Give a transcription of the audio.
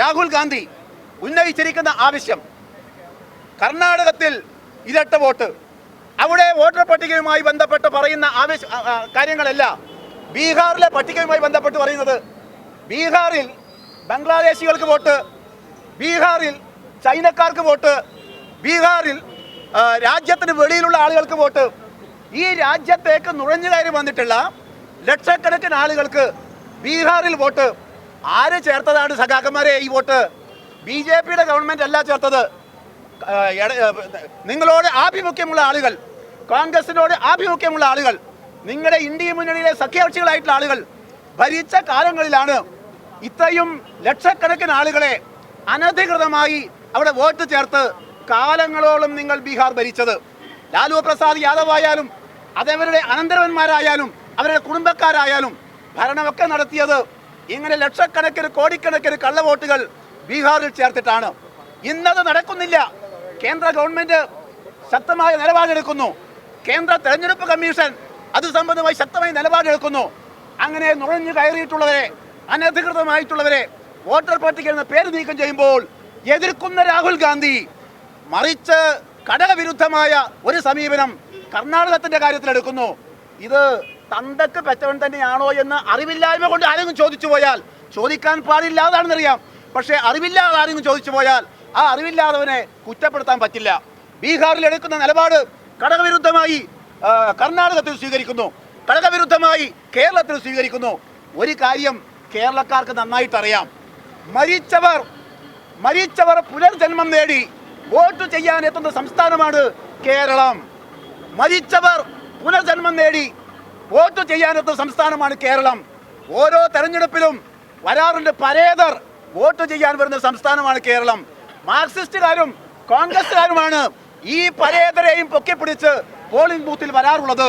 രാഹുൽ ഗാന്ധി ഉന്നയിച്ചിരിക്കുന്ന ആവശ്യം. കർണാടകത്തിൽ ഇരട്ട വോട്ട്. അവിടെ വോട്ടർ പട്ടികയുമായി ബന്ധപ്പെട്ട് പറയുന്ന ആവശ്യ കാര്യങ്ങളല്ല. ബീഹാറിലെ പട്ടികയുമായി ബന്ധപ്പെട്ട് പറയുന്നത് ബീഹാറിൽ ബംഗ്ലാദേശികൾക്ക് വോട്ട് ബീഹാറിൽ ചൈനക്കാർക്ക് വോട്ട് ബീഹാറിൽ രാജ്യത്തിന് വെളിയിലുള്ള ആളുകൾക്ക് വോട്ട്. ഈ രാജ്യത്തേക്ക് നുഴഞ്ഞു കയറി വന്നിട്ടുള്ള ലക്ഷക്കണക്കിന് ആളുകൾക്ക് ബീഹാറിൽ വോട്ട്. ആര് ചേർത്തതാണ് സഖാക്കന്മാരെ ഈ വോട്ട്? ബി ജെ പിയുടെ ഗവൺമെന്റ് അല്ല ചേർത്തത്. നിങ്ങളോട് ആഭിമുഖ്യമുള്ള ആളുകൾ കോൺഗ്രസിനോട് ആഭിമുഖ്യമുള്ള ആളുകൾ നിങ്ങളുടെ ഇന്ത്യ മുന്നണിയിലെ സഖ്യകക്ഷികളായിട്ടുള്ള ആളുകൾ ഭരിച്ച കാലങ്ങളിലാണ് ഇത്രയും ലക്ഷക്കണക്കിന് ആളുകളെ അനധികൃതമായി അവിടെ വോട്ട് ചേർത്ത് കാലങ്ങളോളം നിങ്ങൾ ബീഹാർ ഭരിച്ചത്. ലാലു പ്രസാദ് യാദവ് ആയാലും അതവരുടെ അനന്തരവന്മാരായാലും അവരുടെ കുടുംബക്കാരായാലും ഭരണമൊക്കെ നടത്തിയത് ഇങ്ങനെ ലക്ഷക്കണക്കിന് കോടിക്കണക്കിന് കള്ളവോട്ടുകൾ ബീഹാറിൽ ചേർത്തിട്ടാണ്. ഇന്നത് നടക്കുന്നില്ല. കേന്ദ്ര ഗവൺമെന്റ് ശക്തമായ നിലപാടെടുക്കുന്നു. കേന്ദ്ര തെരഞ്ഞെടുപ്പ് കമ്മീഷൻ അത് സംബന്ധമായി ശക്തമായ നിലപാടെടുക്കുന്നു. അങ്ങനെ നുഴഞ്ഞു കയറിയിട്ടുള്ളവരെ അനധികൃതമായിട്ടുള്ളവരെ വോട്ടർ പട്ടികയിൽ നിന്ന് പേര് നീക്കം ചെയ്യുമ്പോൾ എതിർക്കുന്ന രാഹുൽ ഗാന്ധി മറിച്ച് ഘടകവിരുദ്ധമായ ഒരു സമീപനം കർണാടകത്തിന്റെ കാര്യത്തിൽ എടുക്കുന്നു ഇത് തന്തക്ക് പെറ്റവൻ തന്നെയാണോ എന്ന് അറിവില്ലായ്മ കൊണ്ട് ആരെങ്കിലും ചോദിച്ചു പോയാൽ ചോദിക്കാൻ പാടില്ലാതാണെന്നറിയാം പക്ഷേ അറിവില്ലാതെ ആരെങ്കിലും ചോദിച്ചു പോയാൽ ആ അറിവില്ലാത്തവനെ കുറ്റപ്പെടുത്താൻ പറ്റില്ല. ബീഹാറിൽ എടുക്കുന്ന നിലപാട് ഘടകവിരുദ്ധമായി കർണാടകത്തിൽ സ്വീകരിക്കുന്നു. ഘടകവിരുദ്ധമായി കേരളത്തിൽ സ്വീകരിക്കുന്നു. ഒരു കാര്യം കേരളക്കാർക്ക് നന്നായിട്ടറിയാം മരിച്ചവർ മരിച്ചവർ പുനർജന്മം നേടി വോട്ട് ചെയ്യാൻ എത്തുന്ന സംസ്ഥാനമാണ് കേരളം. മരിച്ചവർ പുനർജന്മം നേടി വോട്ട് ചെയ്യാനെത്ത സംസ്ഥാനമാണ് കേരളം. ഓരോ തെരഞ്ഞെടുപ്പിലും വരാറുണ്ട് പരേതർ വോട്ട് ചെയ്യാൻ വരുന്ന സംസ്ഥാനമാണ് കേരളം. മാർക്സിസ്റ്റുകാരും കോൺഗ്രസ്സുകാരുമാണ് ഈ പരേതരെയും പൊക്കിപ്പിടിച്ച് പോളിംഗ് ബൂത്തിൽ വരാറുള്ളത്.